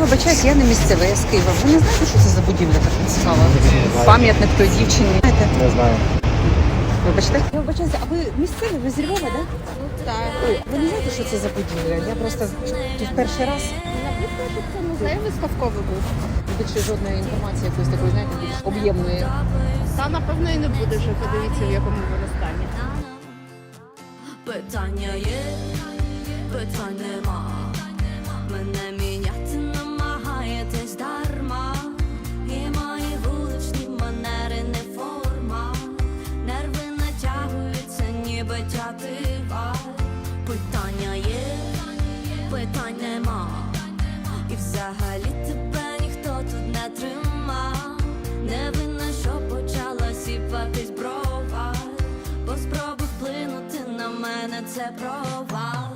вибачаюсь, я не місцева, я з Києва. Ви не знаєте, що це за будівля така цікава? Пам'ятник той дівчині. Знаєте? Не знаю. Вибачте. Я вибачаюся, а ви місцеві, ви з Львова, так? Так. Ой, ви не знаєте, що це за будівля? Я просто тут перший раз Написано, що це музей виставковий був. більше жодної інформації якоїсь такої, знаєте, більш об'ємної. Та напевно і не буде вже. Подивіться, в якому воно стані. Питання є, питань питань нема. І взагалі тебе ніхто тут не трима. Не винна, що почала сіпатись брова. Бо спроби вплинути на мене це провал.